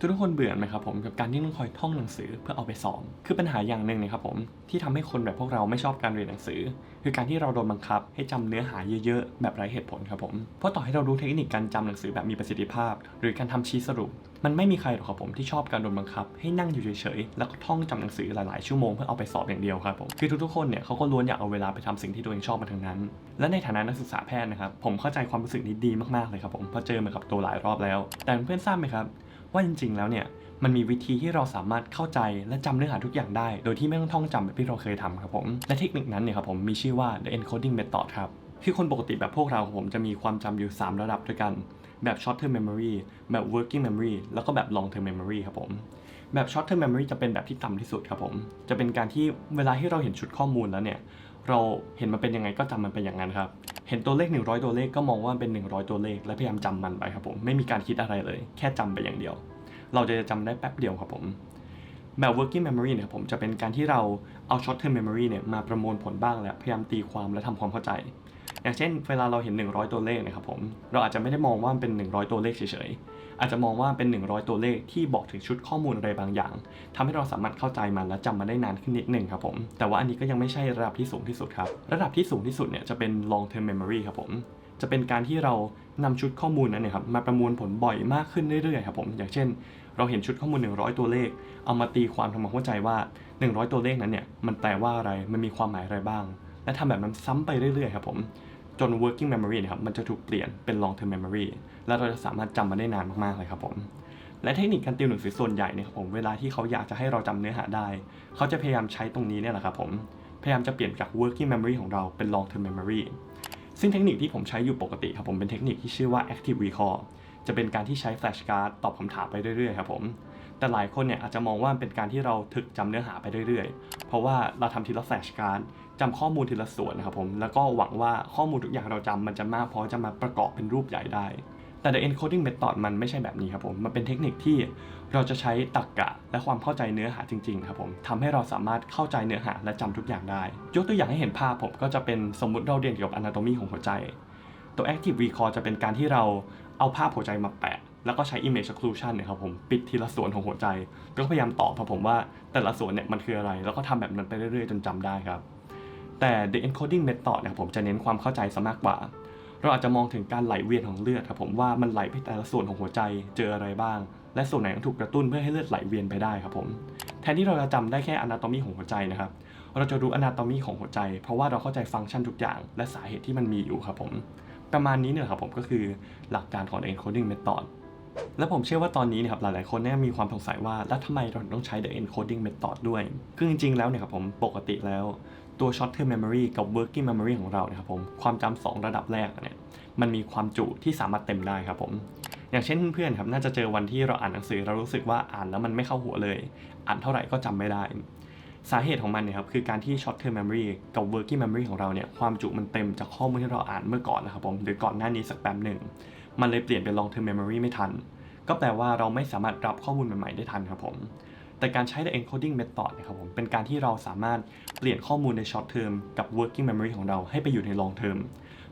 ทุกคนเบื่อไหมครับผมกับการที่ต้องคอยท่องหนังสือเพื่อเอาไปสอบคือปัญหาอย่างหนึ่งนะครับผมที่ทำให้คนแบบพวกเราไม่ชอบการเรียนหนังสือ คือการที่เราโดนบังคับ ให้จำเนื้อหาเยอะๆ แบบไร้เหตุผลครับผมเพราะต่อให้เรารู้เทคนิคการจำหนังสือแบบมีประสิทธิภาพ หรือการทำชี้สรุป มันไม่มีใครหรอกครับผมที่ชอบการโดนบังคับ ให้นั่งอยู่เฉยๆแล้วก็ท่องจำหนังสือหลายๆชั่วโมงเพื่อเอาไปสอบอย่างเดียวครับผมคือทุกๆคนเนี่ยเขาก็ล้วนอยากเอาเวลาไปทำสิ่งที่ตัวเองชอบมาทั้งนั้น และในฐานะนักศึกษาแพทย์นะครับผมเข้าใจความรู้สึกนี้ดีมากๆเลยครับผมเพราะเจอมากับตัวหลายรอบแล้ว แต่เพื่อนทราบไหมครับ ว่าจริง ๆ แล้วเนี่ยมันมีวิธีที่เราสามารถเข้าใจและจำเนื้อหาทุกอย่างได้ โดยที่ไม่ต้องท่องจำแบบที่เราเคยทำครับผม และเทคนิคนั้นเนี่ยครับผมมีชื่อว่า the encoding method ครับคือคนปกติแบบพวกเราผมจะมีความจำอยู่ 3 ระดับด้วยกัน แบบ short term memory แบบ working memory แล้วก็แบบ long term memory ครับผมแบบ short term memory จะเป็นแบบที่ต่ำที่สุดครับผมจะเป็นการที่เวลาที่เราเห็นชุดข้อมูลแล้วเนี่ยเราเห็นมันเป็นยังไงก็จำมันไปอย่างนั้นครับ เห็นตัวเลข 100 ตัวเลขก็มองว่ามันเป็น 100 ตัวเลข และพยายามจำมันไปครับผมไม่มีการคิดอะไรเลย แค่จำไปอย่างเดียว เราจะจำได้แป๊บเดียวครับผมแบบ working memory เนี่ยครับผมจะเป็นการที่เราเอา short term memory เนี่ยมาประมวลผลบ้างและพยายามตีความและทำความเข้าใจ อย่างเช่น เวลาเราเห็น 100 ตัวเลขนะครับผมเราอาจจะไม่ได้มองว่ามันเป็น 100 ตัวเลขเฉยๆอาจจะมองว่าเป็น 100 ตัวเลขที่บอกถึงชุดข้อมูลอะไรบางอย่างทำให้เราสามารถเข้าใจมันและจำมันได้นานขึ้นนิดหนึ่งครับผมแต่ว่าอันนี้ก็ยังไม่ใช่ระดับที่สูงที่สุดครับระดับที่สูงที่สุดเนี่ยจะเป็น long term memory ครับผมจะเป็นการที่เรานำชุดข้อมูลนั้นเนี่ยครับมาประมวลผลบ่อยมากขึ้นเรื่อยๆครับผมอย่างเช่น เราเห็นชุดข้อมูล 100 ตัวเลข เอามาตีความทำความเข้าใจว่า 100 ตัวเลขนั้นเนี่ยมันแปลว่าอะไรมันมีความหมายอะไรบ้าง และทำแบบนั้นซ้ำไปเรื่อยๆครับผมจน working memory นะครับมันจะถูกเปลี่ยนเป็น long term memory และเราจะสามารถจำมันได้นานมากๆเลยครับผมและเทคนิคการติวหนังสือส่วนใหญ่เนี่ยครับผมเวลาที่เขาอยากจะให้เราจำเนื้อหาได้ เขาจะพยายามใช้ตรงนี้เนี่ยแหละครับผมพยายามจะเปลี่ยนจาก working memory ของเราเป็น long term memory ซึ่งเทคนิคที่ผมใช้อยู่ปกติครับผมเป็นเทคนิคที่ชื่อว่า active recall จะเป็นการที่ใช้ flash card ตอบคำถามไปเรื่อยๆครับผมแต่หลายคนเนี่ยอาจจะมองว่าเป็นการที่เราถึกจำเนื้อหาไปเรื่อยๆ เพราะว่าเราทำทีละ flash card จำข้อมูลทีละส่วนนะครับผมแล้วก็หวังว่าข้อมูลทุกอย่างเราจำมันจะมากพอจะมาประกอบเป็นรูปใหญ่ได้ แต่ the encoding method มันไม่ใช่แบบนี้ครับผมมันเป็นเทคนิคที่เราจะใช้ตรรกกะ และความเข้าใจเนื้อหาจริงๆครับผมทำให้เราสามารถเข้าใจเนื้อหาและจำทุกอย่างได้ ยกตัวอย่างให้เห็นภาพผมก็จะเป็นสมมุติเราเรียนเกี่ยวกับ anatomy ของหัวใจ ตัว active recall จะเป็นการที่เราเอาภาพหัวใจมาแปะแล้วก็ใช้ image occlusion เนี่ยครับผมปิดทีละส่วนของหัวใจ ก็พยายามตอบครับผมว่าแต่ละส่วนเนี่ยมันคืออะไร แล้วก็ทำแบบนั้นไปเรื่อยๆ จนจำได้ครับ แต่ the encoding method เนี่ยผมจะเน้นความเข้าใจซะมากกว่า เราอาจจะมองถึงการไหลเวียนของเลือดครับผมว่ามันไหลไปแต่ละส่วนของหัวใจเจออะไรบ้าง และส่วนไหนต้องถูกกระตุ้นเพื่อให้เลือดไหลเวียนไปได้ครับผมแทนที่เราจะจำได้แค่ anatomy ของหัวใจนะครับเราจะรู้ anatomy ของหัวใจ เพราะว่าเราเข้าใจฟังก์ชันทุกอย่างและสาเหตุที่มันมีอยู่ครับผมประมาณนี้เนี่ยครับผมก็คือหลักการของ the encoding method และผมเชื่อว่าตอนนี้นี่ยครับหลายๆคนเนี่ยมีความสงสัยว่าแล้วทำไมเราต้องใช้ the encoding method ด้วย คือจริงๆ แล้วเนี่ยครับผมปกติแล้ว ตัว short term memory กับ working memory ของเราเนี่ยครับผมความจำสองระดับแรกเนี่ยมันมีความจุที่สามารถเต็มได้ครับผมอย่างเช่นเพื่อนๆครับน่าจะเจอวันที่เราอ่านหนังสือเรารู้สึกว่าอ่านแล้วมันไม่เข้าหัวเลย อ่านเท่าไหร่ก็จำไม่ได้ สาเหตุของมันเนี่ยครับคือการที่ short term memory กับ working memory ของเราเนี่ยความจุมันเต็มจากข้อมูลที่เราอ่านเมื่อก่อนนะครับผมหรือก่อนหน้านี้สักแป๊บหนึ่งมันเลยเปลี่ยนเป็น long term memory ไม่ทัน ก็แปลว่าเราไม่สามารถรับข้อมูลใหม่ๆได้ทันครับผม แต่การใช้ the encoding method นะครับผมเป็นการที่เราสามารถเปลี่ยนข้อมูลใน short term กับ working memory ของเราให้ไปอยู่ใน long term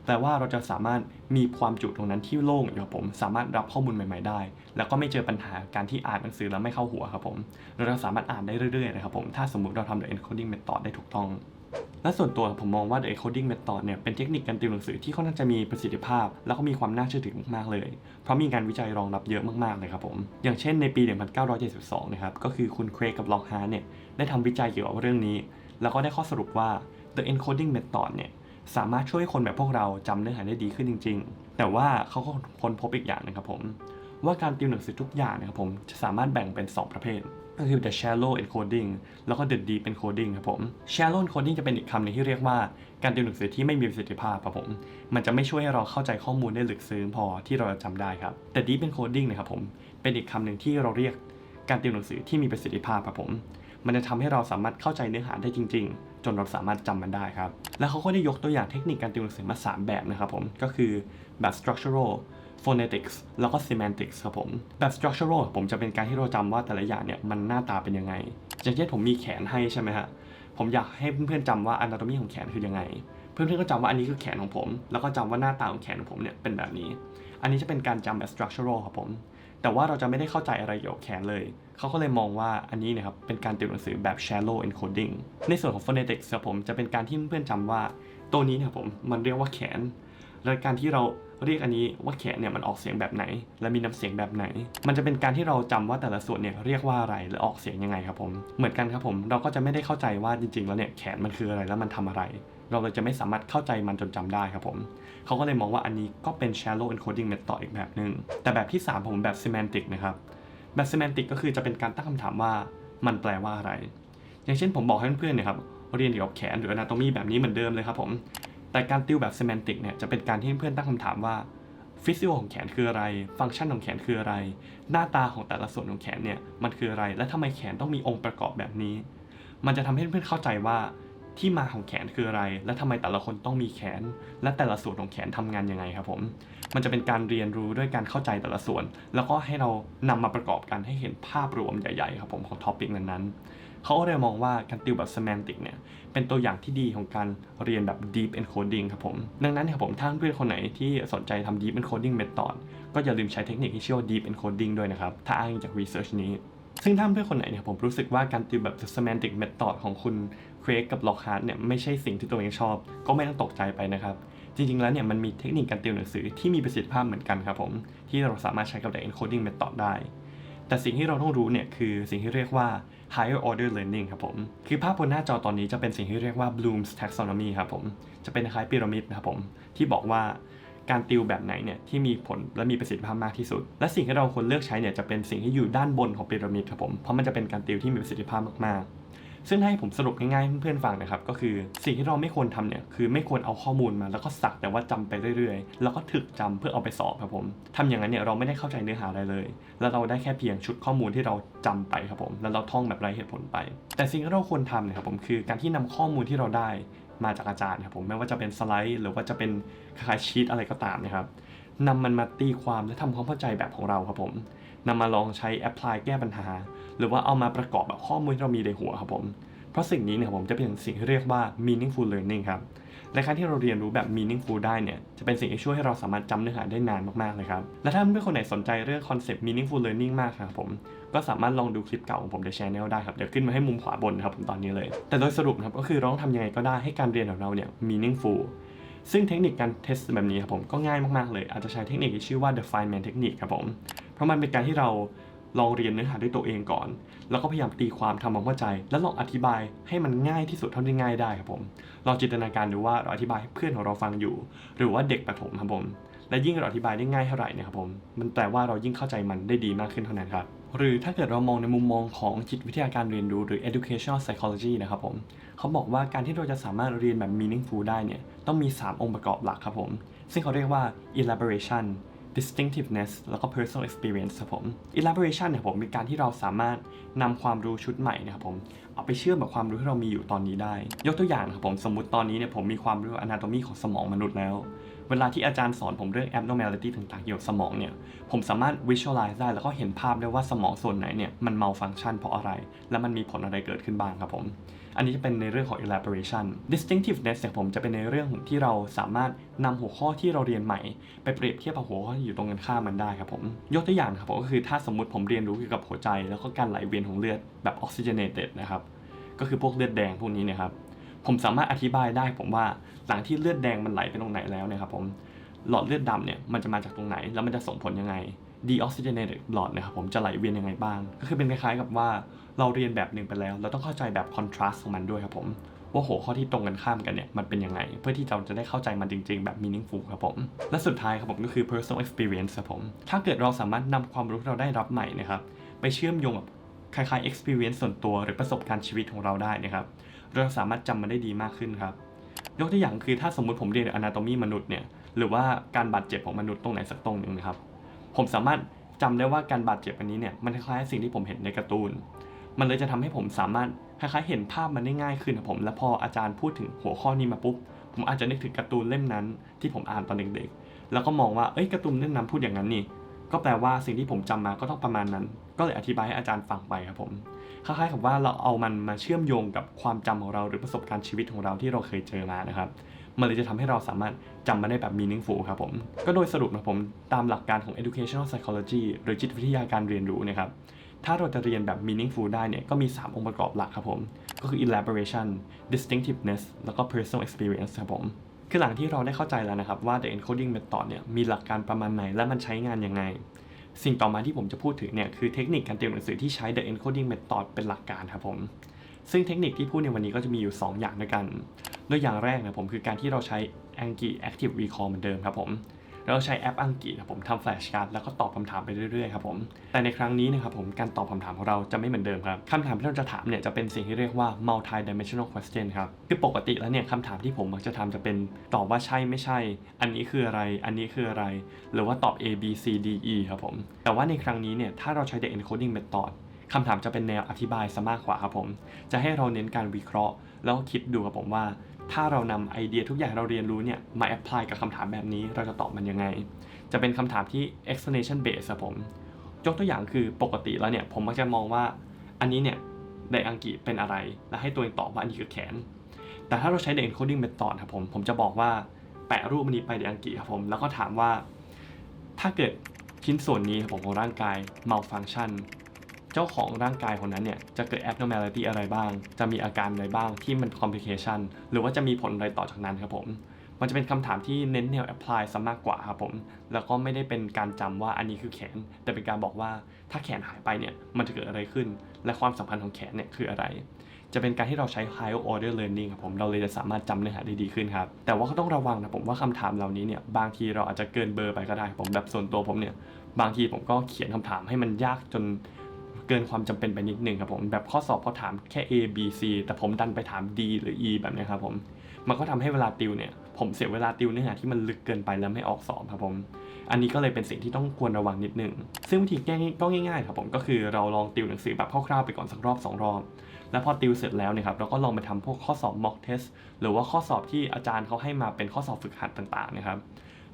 แปลว่าเราจะสามารถมีความจุตรงนั้นที่โล่งอยู่ครับผม สามารถรับข้อมูลใหม่ ๆ ได้ แล้วก็ไม่เจอปัญหาการที่อ่านหนังสือแล้วไม่เข้าหัวครับผม เราจะสามารถอ่านได้เรื่อยๆนะครับผม ถ้าสมมุติเราทำ the encoding method ได้ถูกต้อง และส่วนตัวผมมองว่า the encoding method เนี่ยเป็นเทคนิคการติวหนังสือที่ค่อนข้างจะมีประสิทธิภาพ แล้วก็มีความน่าเชื่อถือมากๆเลย เพราะมีงานวิจัยรองรับเยอะมากๆเลยครับผม อย่างเช่นในปี 1972 นะครับ ก็คือคุณเครกกับลองฮาร์เนี่ยได้ทำวิจัยเกี่ยวกับเรื่องนี้ แล้วก็ได้ข้อสรุปว่า the encoding method เนี่ยสามารถช่วยให้คนแบบพวกเราจำเนื้อหาได้ดีขึ้นจริง ๆ แต่ว่าเขาก็ค้นพบอีกอย่างหนึงครับผม ว่าการติวหนังสือทุกอย่างนะครับผมจะสามารถแบ่งเป็น 2 ประเภทก็คือ the shallow encoding แล้วก็ the deep encoding ครับผม shallow encoding จะเป็นอีกคำหนึงที่เรียกว่าการติวหนังสือที่ไม่มีประสิทธิภาพครับผม มันจะไม่ช่วยให้เราเข้าใจข้อมูลได้ลึกซึ้งพอที่เราจะจำได้ครับ แต่ deep encoding นะครับผม เป็นอีกคำหนึ่งที่เราเรียกการติวหนังสือที่มีประสิทธิภาพครับผม มันจะทำให้เราสามารถเข้าใจเนื้อหาได้จริง ๆ จนเราสามารถจำมันได้ครับ แล้วเขาก็ได้ยกตัวอย่างเทคนิคการติวหนังสือมา 3 แบบนะครับผม ก็คือแบบ structural phonetics แล้วก็ semantics ครับผม แบบ structural ผมจะเป็นการที่เราจำว่าแต่ละอย่างเนี่ยมันหน้าตาเป็นยังไงอย่างเช่นผมมีแขนให้ใช่ไหมฮะ ผมอยากให้เพื่อนๆจำว่า anatomy ของแขนคือยังไง เพื่อนๆก็จำว่าอันนี้คือแขนของผม แล้วก็จำว่าหน้าตาของแขนของผมเนี่ยเป็นแบบนี้ อันนี้จะเป็นการจำแบบ structural ครับผม แต่ว่าเราจะไม่ได้เข้าใจอะไรเกี่ยวกับแขนเลย เขาก็เลยมองว่าอันนี้นะครับเป็นการติวหนังสือแบบ shallow encoding ในส่วนของ phonetics ครับผมจะเป็นการที่เพื่อนๆจำว่า ตัวนี้เนะครับผมมันเรียกว่าแขนและการที่เรา เรียกอันนี้ว่าแขนเนี่ยมันออกเสียงแบบไหน และมีน้ำเสียงแบบไหน มันจะเป็นการที่เราจำว่าแต่ละส่วนเนี่ยเรียกว่าอะไรและออกเสียงยังไงครับผมเหมือนกันครับผมเราก็จะไม่ได้เข้าใจว่าจริง ๆ แล้วเนี่ยแขนมันคืออะไรแล้วมันทำอะไร เราเลยจะไม่สามารถเข้าใจมันจนจำได้ครับผมเขาก็เลยมองว่าอันนี้ก็เป็น shallow encoding method อีกแบบหนึ่งแต่แบบที่ 3 ผมแบบ semantic นะครับแบบ semantic ก็คือจะเป็นการตั้งคำถามว่ามันแปลว่าอะไร อย่างเช่นผมบอกให้เพื่อนๆเนี่ยครับเรียนเกี่ยวกับแขนหรือ anatomy แบบนี้เหมือนเดิมเลยครับผม แต่การติวแบบ semantic เนี่ยจะเป็นการที่เพื่อนตั้งคำถามว่า physical ของแขนคืออะไร ฟังก์ชันของแขนคืออะไร หน้าตาของแต่ละส่วนของแขนเนี่ยมันคืออะไร และทำไมแขนต้องมีองค์ประกอบแบบนี้ มันจะทำให้เพื่อนเข้าใจว่าที่มาของแขนคืออะไร และทำไมแต่ละคนต้องมีแขน และแต่ละส่วนของแขนทำงานยังไงครับผม มันจะเป็นการเรียนรู้ด้วยการเข้าใจแต่ละส่วน แล้วก็ให้เรานำมาประกอบกันให้เห็นภาพรวมใหญ่ๆครับผมของท็อปิกนั้นๆ เขาเลยมองว่าการติวแบบ semantic เนี่ย เป็นตัวอย่างที่ดีของการเรียนแบบ deep encoding ครับผม ดังนั้นเนี่ยผม ถ้าเพื่อนคนไหนที่สนใจทำ deep encoding method ก็อย่าลืมใช้เทคนิคที่ชื่อว่า deep encoding ด้วยนะครับ ถ้าอ้างจาก research นี้ ซึ่งถ้าเพื่อนคนไหนเนี่ยผมรู้สึกว่าการติวแบบ semantic method ของคุณเครกกับล็อกฮาร์ดเนี่ยไม่ใช่สิ่งที่ตัวเองชอบ ก็ไม่ต้องตกใจไปนะครับจริงๆ แล้วเนี่ยมันมีเทคนิคการติวหนังสือที่มีประสิทธิภาพเหมือนกันครับผม ที่เราสามารถใช้กับ the encoding method ได้ แต่สิ่งที่เราต้องรู้เนี่ยคือสิ่งที่เรียกว่า higher order learning ครับผม คือภาพบนหน้าจอตอนนี้จะเป็นสิ่งที่เรียกว่า Bloom's taxonomy ครับผม จะเป็นคล้ายพีระมิดนะครับผม ที่บอกว่าการติวแบบไหนเนี่ยที่มีผลและมีประสิทธิภาพมากที่สุด และสิ่งที่เราควรเลือกใช้เนี่ยจะเป็นสิ่งที่อยู่ด้านบนของพีระมิดครับผม เพราะมันจะเป็นการติวที่มีประสิทธิภาพมากๆ ซึ่งให้ผมสรุปง่ายๆเพื่อนๆฟังนะครับก็คือสิ่งที่เราไม่ควรทำเนี่ยคือไม่ควรเอาข้อมูลมา แล้วก็สักแต่ว่าจำไปเรื่อยๆ แล้วก็ถึกจำเพื่อเอาไปสอบครับผมทำอย่างนั้นเนี่ยเราไม่ได้เข้าใจเนื้อหาอะไรเลย แล้วเราได้แค่เพียงชุดข้อมูลที่เราจำไปครับผมแล้วเราท่องแบบไร้เหตุผลไป แต่สิ่งที่เราควรทำเนี่ยครับผมคือการที่นำข้อมูลที่เราได้มาจากอาจารย์ครับผมไม่ว่าจะเป็นสไลด์หรือว่าจะเป็นคล้ายๆชีตอะไรก็ตามนะครับนำมันมาตีความและทำความเข้าใจแบบของเราครับผม นำมาลองใช้แอพพลายแก้ปัญหา หรือว่าเอามาประกอบแบบข้อมูลที่เรามีในหัวครับผม เพราะสิ่งนี้เนี่ยผมจะเป็นสิ่งที่เรียกว่า meaningful learning ครับและการที่เราเรียนรู้แบบ meaningful ได้เนี่ย จะเป็นสิ่งที่ช่วยให้เราสามารถจำเนื้อหาได้นานมากๆเลยครับ และถ้าเพื่อนคนไหนสนใจเรื่องคอนเซปต์ meaningful learning มากครับผม ก็สามารถลองดูคลิปเก่าของผมในช anel ได้ครับ เดี๋ยวขึ้นมาให้มุมขวาบนนะครับผมตอนนี้เลย แต่โดยสรุปครับก็คือร้องทำยังไงก็ได้ให้การเรียนของเราเนี่ย meaningful ซึ่งเทคนิคการเทสแบบนี้ครับผมก็ง่ายมากๆเลย อาจจะใช้เทคนิคที่ชื่อว่า the Feynman technique ครับผม เพราะมันเป็นการที่เราลองเรียนเนื้อหาด้วยตัวเองก่อน แล้วก็พยายามตีความทำความเข้าใจ แล้วลองอธิบายให้มันง่ายที่สุดเท่าที่ง่ายได้ครับผมลองจินตนาการดูว่าเราอธิบายให้เพื่อนของเราฟังอยู่ หรือว่าเด็กประถมครับผมและยิ่งเราอธิบายได้ง่ายเท่าไหร่เนะครับผมมันแปลว่าเรายิ่งเข้าใจมันได้ดีมากขึ้นเท่านั้นครับหรือถ้าเกิดเรามองในมุมมองของจิตวิทยาการเรียนรู้หรือ educational psychology นะครับผมเขาบอกว่าการที่เราจะสามารถเรียนแบบ meaningful ได้เนี่ยต้องมี 3 องค์ประกอบหลักครับผม ซึ่งเขาเรียกว่า elaboration distinctiveness แล้วก็ personal experience ครับผม elaboration เนี่ยผมเป็นการที่เราสามารถนำความรู้ชุดใหม่นะครับผมเอาไปเชื่อมกับความรู้ที่เรามีอยู่ตอนนี้ได้ ยกตัวอย่างนะครับผมสมมติตอนนี้เนี่ยผมมีความรู้ anatomy ของสมองมนุษย์แล้ว เวลาที่อาจารย์สอนผมเรื่อง abnormality ต่างๆเกี่ยวกับสมองเนี่ย ผมสามารถ visualize ได้แล้วก็เห็นภาพได้ว่าสมองส่วนไหนเนี่ยมัน malfunction เพราะอะไร และมันมีผลอะไรเกิดขึ้นบ้างครับผม อันนี้จะเป็นในเรื่องของ elaboration distinctiveness เนี่ยผมจะเป็นในเรื่องของที่เราสามารถนำหัวข้อที่เราเรียนใหม่ ไปเปรียบเทียบกับหัวข้อที่อยู่ตรงกันข้ามมันได้ครับผม ยกตัวอย่างครับผมก็คือถ้าสมมติผมเรียนรู้เกี่ยวกับหัวใจ แล้วก็การไหลเวียนของเลือดแบบ oxygenated นะครับก็คือพวกเลือดแดงพวกนี้นะครับ ผมสามารถอธิบายได้ผมว่าหลังที่เลือดแดงมันไหลไปตรงไหนแล้วเนี่ยครับผมหลอดเลือดดำเนี่ยมันจะมาจากตรงไหน แล้วมันจะส่งผลยังไง deoxygenated blood นะครับผมจะไหลเวียนยังไงบ้าง ก็คือเป็นคล้ายๆกับว่าเราเรียนแบบหนึ่งไปแล้ว เราต้องเข้าใจแบบ contrast ของมันด้วยครับผมว่าโหข้อที่ตรงกันข้ามกันเนี่ยมันเป็นยังไง เพื่อที่เราจะได้เข้าใจมันจริง ๆ แบบ meaningful ครับผม และสุดท้ายครับผมก็คือ personal experience ครับผม ถ้าเกิดเราสามารถนำความรู้ที่เราได้รับใหม่นะครับไปเชื่อมโยงกับคล้ายๆ experience ส่วนตัวหรือประสบการณ์ชีวิตของเราได้นะครับ เราสามารถจำมันได้ดีมากขึ้นครับ ยกตัวอย่างคือถ้าสมมุติผมเรียน anatomy มนุษย์เนี่ยหรือว่าการบาดเจ็บของมนุษย์ตรงไหนสักตรงหนึ่งนะครับ ผมสามารถจำได้ว่าการบาดเจ็บอันนี้เนี่ยมันคล้ายๆสิ่งที่ผมเห็นในการ์ตูน มันเลยจะทำให้ผมสามารถคล้ายๆเห็นภาพมันได้ง่ายขึ้นครับผม และพออาจารย์พูดถึงหัวข้อนี้มาปุ๊บผมอาจจะนึกถึงการ์ตูนเล่มนั้นที่ผมอ่านตอนเด็กๆ แล้วก็มองว่าเอ้ยการ์ตูนเล่มนั้นพูดอย่างนั้นนี่ ก็แปลว่าสิ่งที่ผมจำมาก็ต้องประมาณนั้น ก็เลยอธิบายให้อาจารย์ฟังไปครับผมคล้ายๆกับว่าเราเอามันมาเชื่อมโยงกับความจำของเราหรือประสบการณ์ชีวิตของเราที่เราเคยเจอมานะครับมันเลยจะทำให้เราสามารถจำมันได้แบบ meaningful ครับผม ก็โดยสรุปนะผมตามหลักการของ educational psychology หรือจิตวิทยาการเรียนรู้นะครับ ถ้าเราจะเรียนแบบ meaningful ได้เนี่ยก็มี 3 องค์ประกอบหลักครับผม ก็คือ elaboration distinctiveness แล้วก็ personal experience ครับผม คือหลังที่เราได้เข้าใจแล้วนะครับว่า the encoding method เนี่ยมีหลักการประมาณไหนและมันใช้งานยังไง สิ่งต่อมาที่ผมจะพูดถึงเนี่ยคือเทคนิคการเตรียมหนังสือที่ใช้ the encoding method เป็นหลักการครับผม ซึ่งเทคนิคที่พูดในวันนี้ก็จะมีอยู่ 2 อย่างด้วยกัน โดยอย่างแรกนะผมคือการที่เราใช้ Anki Active Recall เหมือนเดิมครับผม เราใช้แอปอังกฤษนะผมทำแฟลชการ์ดแล้วก็ตอบคำถามไปเรื่อยๆครับผมแต่ในครั้งนี้นะครับผมการตอบคำถามของเราจะไม่เหมือนเดิมครับคำถามที่เราจะถามเนี่ยจะเป็นสิ่งที่เรียกว่า multi dimensional question ครับคือปกติแล้วเนี่ยคำถามที่ผมมักจะทำจะเป็นตอบว่าใช่ไม่ใช่ อันนี้คืออะไร อันนี้คืออะไร หรือว่าตอบ A B C D E ครับผม แต่ว่าในครั้งนี้เนี่ยถ้าเราใช้ the encoding method คำถามจะเป็นแนวอธิบายซะมากกว่าครับผม จะให้เราเน้นการวิเคราะห์ แล้วก็คิดดูครับผมว่า ถ้าเรานำไอเดียทุกอย่างเราเรียนรู้เนี่ยมาแอพพลายกับคำถามแบบนี้เราจะตอบมันยังไง จะเป็นคำถามที่ explanation based ครับผม ยกตัวอย่างคือปกติแล้วเนี่ยผมมักจะมองว่าอันนี้เนี่ยในอังกฤษเป็นอะไร และให้ตัวเองตอบว่าอันนี้คือแขน แต่ถ้าเราใช้ encoding method ครับผมผมจะบอกว่าแปะรูปมันนี้ไปในอังกฤษครับผมแล้วก็ถามว่า ถ้าเกิดชิ้นส่วนนี้ครับผมของร่างกาย malfunction จ้าของร่างกายคนนั้นเนี่ยจะเกิด abnormality อะไรบ้าง จะมีอาการอะไรบ้างที่มัน complication หรือว่าจะมีผลอะไรต่อจากนั้นครับผม มันจะเป็นคำถามที่เน้นแนว apply ซะมากกว่าครับผม แล้วก็ไม่ได้เป็นการจำว่าอันนี้คือแขน แต่เป็นการบอกว่าถ้าแขนหายไปเนี่ยมันจะเกิดอะไรขึ้น และความสัมพันธ์ของแขนเนี่ยคืออะไรจะเป็นการที่เราใช้ high order learning ครับผม เราเลยจะสามารถจำเนื้อหาได้ดีขึ้นครับ แต่ว่าก็ต้องระวังนะผมว่าคำถามเหล่านี้เนี่ย บางทีเราอาจจะเกินเบอร์ไปก็ได้ผมแบบส่วนตัวผมเนี่ย บางทีผมก็เขียนคำถามให้มันยากจน เกินความจำเป็นไปนิดนึงครับผมแบบข้อสอบเขาถามแค่ A B C แต่ผมดันไปถาม D หรือ E แบบนี้ครับผมมันก็ทำให้เวลาติวเนี่ยผมเสียเวลาติวเนื้อหาที่มันลึกเกินไปแล้วไม่ออกสอบครับผม อันนี้ก็เลยเป็นสิ่งที่ต้องควรระวังนิดนึง ซึ่งวิธีแก้ก็ง่ายๆครับผมก็คือเราลองติวหนังสือแบบคร่าวๆไปก่อนสักรอบสองรอบ แล้วพอติวเสร็จแล้วเนี่ยครับเราก็ลองไปทำพวกข้อสอบ mock test หรือว่าข้อสอบที่อาจารย์เขาให้มาเป็นข้อสอบฝึกหัดต่างๆนะครับ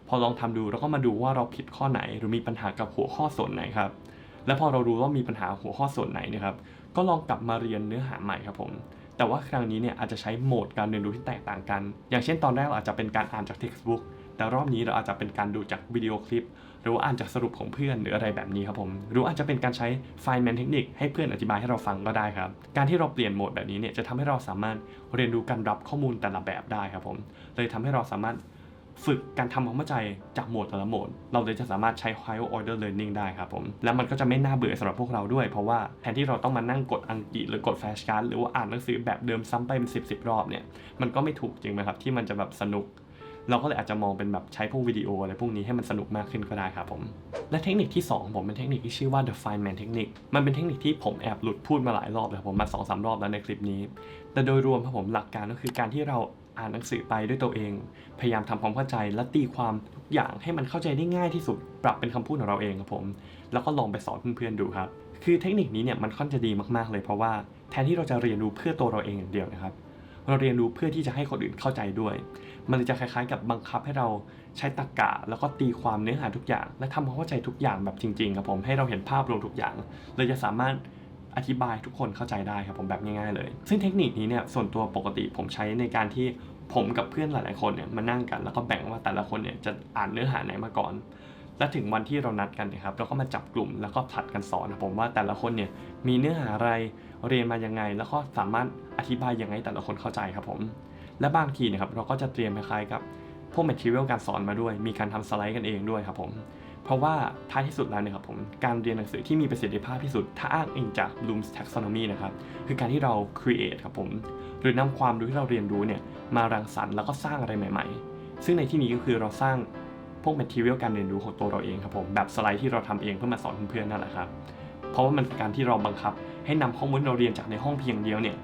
พอลองทำดูเราก็มาดูว่าเราผิดข้อไหนหรือมีปัญหากับหัวข้อส่วนไหนครับ แล้วพอเรารู้ว่ามีปัญหาหัวข้อส่วนไหนนะครับก็ลองกลับมาเรียนเนื้อหาใหม่ครับผม แต่ว่าครั้งนี้เนี่ยอาจจะใช้โหมดการเรียนรู้ที่แตกต่างกัน อย่างเช่นตอนแรกเราอาจจะเป็นการอ่านจาก textbook แต่รอบนี้เราอาจจะเป็นการดูจากวิดีโอคลิป หรือว่าอ่านจากสรุปของเพื่อนหรืออะไรแบบนี้ครับผม หรืออาจจะเป็นการใช้ไฟแมนเทคนิคให้เพื่อนอธิบายให้เราฟังก็ได้ครับ การที่เราเปลี่ยนโหมดแบบนี้เนี่ยจะทำให้เราสามารถเรียนรู้การรับข้อมูลแต่ละแบบได้ครับผม เลยทำให้เราสามารถ ฝึกการทำความเข้าใจจากโหมดแต่ละโหมด เราเลยจะสามารถใช้ High order learning ได้ครับผม แล้วมันก็จะไม่น่าเบื่อสำหรับพวกเราด้วย เพราะว่าแทนที่เราต้องมานั่งกดอังกฤษหรือกดแฟชการ์ดหรือว่าอ่านหนังสือแบบเดิมซ้ำไปเป็นสิบสิบรอบเนี่ย มันก็ไม่ถูกจริงไหมครับที่มันจะแบบสนุก เราก็เลยอาจจะมองเป็นแบบใช้พวกวิดีโออะไรพวกนี้ให้มันสนุกมากขึ้นก็ได้ครับผม และเทคนิคที่สองของผมเป็นเทคนิคที่ชื่อว่า the Feynman technique มันเป็นเทคนิคที่ผมแอบหลุดพูดมาหลายรอบเลยครับผมมาสองสามรอบแล้วในคลิปนี้ แต่โดยรวมครับผมหลักการก็คือการที่เรา อ่านหนังสือไปด้วยตัวเอง พยายามทำความเข้าใจและตีความทุกอย่างให้มันเข้าใจได้ง่ายที่สุด ปรับเป็นคำพูดของเราเองครับผม แล้วก็ลองไปสอนเพื่อนๆดูครับ คือเทคนิคนี้เนี่ยมันค่อนจะดีมากๆเลยเพราะว่าแทนที่เราจะเรียนรู้เพื่อตัวเราเองอย่างเดียวนะครับ เราเรียนรู้เพื่อที่จะให้คนอื่นเข้าใจด้วย มันจะคล้ายๆ กับบังคับให้เราใช้ตรรกะแล้วก็ตีความเนื้อหาทุกอย่าง และทำความเข้าใจทุกอย่างแบบจริงๆครับผมให้เราเห็นภาพรวมทุกอย่างเลยจะสามารถ อธิบายทุกคนเข้าใจได้ครับผมแบบง่ายๆเลย ซึ่งเทคนิคนี้เนี่ยส่วนตัวปกติผมใช้ในการที่ผมกับเพื่อนหลายๆคนเนี่ยมานั่งกันแล้วก็แบ่งว่าแต่ละคนเนี่ยจะอ่านเนื้อหาไหนมาก่อน และถึงวันที่เรานัดกันนะครับเราก็มาจับกลุ่มแล้วก็ผลัดกันสอนนะผมว่าแต่ละคนเนี่ยมีเนื้อหาอะไรเรียนมายังไง แล้วก็สามารถอธิบายยังไงแต่ละคนเข้าใจครับผม และบางทีนะครับเราก็จะเตรียมคล้ายๆกับพวก material การสอนมาด้วย มีการทำสไลด์กันเองด้วยครับผม เพราะว่าท้ายที่สุดแล้วเนี่ยครับผมการเรียนหนังสือที่มีประสิทธิภาพที่สุด ถ้าอ้างอิงจาก Bloom's taxonomy นะครับคือการที่เรา create ครับผมหรือนำความรู้ที่เราเรียนรู้เนี่ยมารังสรรค์แล้วก็สร้างอะไรใหม่ ๆ ซึ่งในที่นี้ก็คือเราสร้างพวก material การเรียนรู้ของตัวเราเองครับผมแบบสไลด์ที่เราทำเองเพื่อมาสอนเพื่อนๆนั่นแหละครับเพราะว่ามันเป็นการที่เราบังคับ ให้นำข้อมูลเราเรียนจากในห้องเพียงเดียวเนี่ย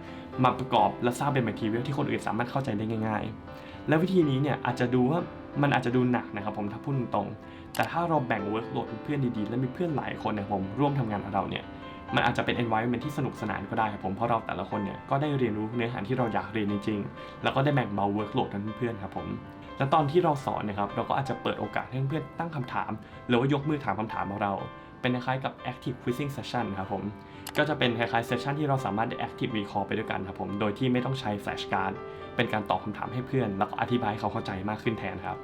มาประกอบและสร้างเป็น material ที่คนอื่นสามารถเข้าใจได้ง่าย ๆ และวิธีนี้เนี่ยอาจจะดูว่ามันอาจจะดูหนักนะครับผมถ้าพูดตรงๆแต่ถ้าเราแบ่ง workload เป็นเพื่อนดีๆ และมีเพื่อนหลายคนเนี่ยผมร่วมทำงานกับเราเนี่ยมันอาจจะเป็น environment ที่สนุกสนานก็ได้ครับผมเพราะเราแต่ละคนเนี่ยก็ได้เรียนรู้เนื้อหาที่เราอยากเรียนจริงๆแล้วก็ได้แบ่งเบา workload กันเพื่อนครับผมและตอนที่เราสอนนะครับเราก็อาจจะเปิดโอกาสให้เพื่อนตั้งคำถาม หรือว่ายกมือถามคำถามของเรา เป็นคล้ายกับ active quizzing session ครับผม ก็จะเป็นคล้ายๆเซสชันที่เราสามารถได้ active recall ไปด้วยกันครับผม โดยที่ไม่ต้องใช้ flash card เป็นการตอบคำถามให้เพื่อน แล้วก็อธิบายให้เขาเข้าใจมากขึ้นแทนครับ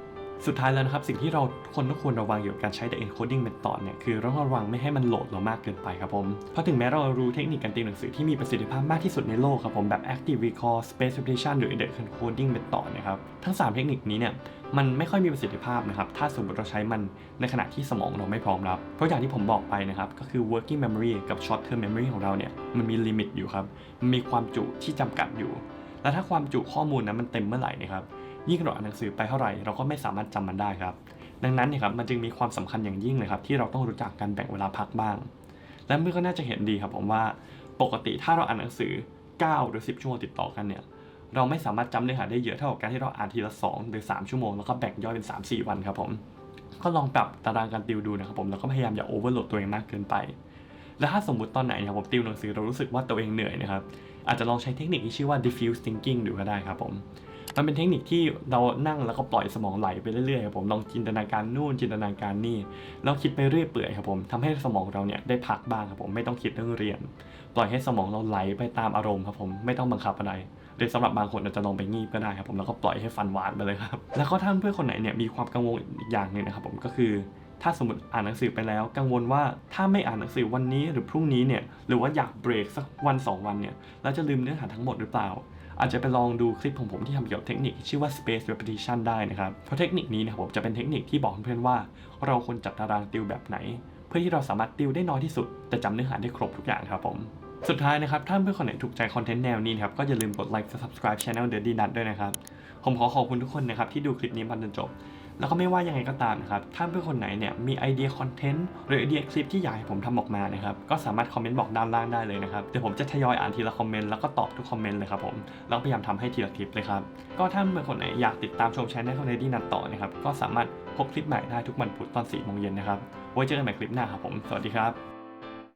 สุดท้ายแล้วนะครับ สิ่งที่เราคนทุกคนระวังเกี่ยวกับการใช้ the encoding method เนี่ยคือเราต้องระวังไม่ให้มันโหลดเรามากเกินไปครับผม เพราะถึงแม้เรารู้เทคนิคการตีหนังสือที่มีประสิทธิภาพมากที่สุดในโลกครับผมแบบ active recall space repetition หรือ the encoding method นะครับทั้ง 3 เทคนิคนี้เนี่ยมันไม่ค่อยมีประสิทธิภาพนะครับ ถ้าสมมติเราใช้มันในขณะที่สมองเราไม่พร้อมรับ เพราะอย่างที่ผมบอกไปนะครับ ก็คือ working memory กับ short term memory ของเราเนี่ย มันมีลิมิตอยู่ครับ มันมีความจุที่จำกัดอยู่ และถ้าความจุข้อมูลนั้นมันเต็มเมื่อไหร่นะครับ ยิ่งเราอ่านหนังสือไปเท่าไหร่ เราก็ไม่สามารถจำมันได้ครับ ดังนั้นเนี่ยครับมันจึงมีความสำคัญอย่างยิ่งเลยครับที่เราต้องรู้จักการแบ่งเวลาพักบ้าง และเมื่อก็น่าจะเห็นดีครับผมว่าปกติถ้าเราอ่านหนังสือ 9 หรือ 10 ชั่วโมงติดต่อกันเนี่ยเราไม่สามารถจำเนื้อหาได้เยอะเท่ากับการที่เราอ่านทีละ 2 หรือ 3 ชั่วโมงแล้วก็แบ่งย่อยเป็น 3-4 วันครับผมก็ลองปรับตารางการติวดูนะครับผมแล้วก็พยายามอย่าโอเวอร์โหลดตัวเองมากเกินไป และถ้าสมมุติตอนไหนเนี่ยผมติวหนังสือเรารู้สึกว่าตัวเองเหนื่อยนะครับอาจจะลองใช้เทคนิคที่ชื่อว่า diffuse thinking ดูก็ได้ครับผม มันเป็นเทคนิคที่เรานั่งแล้วก็ปล่อยสมองไหลไปเรื่อยๆครับผมลองจินตนาการนู่นจินตนาการนี่แล้วคิดไปเรื่อยเปื่อยครับผมทำให้สมองเราเนี่ยได้พักบ้างครับผมไม่ต้องคิดเรื่องเรียน ปล่อยให้สมองเราไหลไปตามอารมณ์ครับผมไม่ต้องบังคับอะไรหรือสำหรับบางคนอาจจะลองไปงีบก็ได้ครับผมแล้วก็ปล่อยให้ฟันหวานไปเลยครับแล้วก็ท่านเพื่อนคนไหนเนี่ยมีความกังวลอีกอย่างหนึ่งนะครับผมก็คือถ้าสมมติอ่านหนังสือไปแล้ว กังวลว่าถ้าไม่อ่านหนังสือวันนี้หรือพรุ่งนี้เนี่ยหรือว่าอยากเบรกสักวันสองวันเนี่ยเราจะลืมเนื้อหาทั้งหมดหรือเปล่า อาจจะไปลองดูคลิปของผมที่ทำเกี่ยวกับเทคนิคที่ชื่อว่า space repetition ได้นะครับ เพราะเทคนิคนี้นะครับผมจะเป็นเทคนิคที่บอกเพื่อนๆว่า เราควรจัดตารางติวแบบไหน เพื่อที่เราสามารถติวได้น้อยที่สุด แต่จำเนื้อหาได้ครบทุกอย่างครับผมสุดท้ายนะครับ ถ้าเพื่อนคนไหนถูกใจคอนเทนต์แนวนี้นครับ ก็อย่าลืมกดไลค์ subscribe channel The D Nut ด้วยนะครับ ผมขอขอบคุณทุกคนนะครับ ที่ดูคลิปนี้มาจนจบ แล้วก็ไม่ว่ายังไงก็ตามนะครับ ถ้าเพื่อนคนไหนเนี่ยมีไอเดียคอนเทนต์หรือไอเดียคลิปที่อยากให้ผมทำออกมานะครับ ก็สามารถคอมเมนต์บอกด้านล่างได้เลยนะครับ เดี๋ยวผมจะทยอยอ่านทีละคอมเมนต์แล้วก็ตอบทุกคอมเมนต์เลยครับผม แล้วพยายามทำให้ทีละคลิปเลยครับ ก็ถ้าเพื่อนคนไหนอยากติดตามชมช anel ของ Lady นัดต่อนะครับ ก็สามารถพบคลิปใหม่ได้ทุกวันพุธตอน4โมงเย็นนะครับ ไว้เจอกันใหม่คลิปหน้าครับผม สวัสดีครับ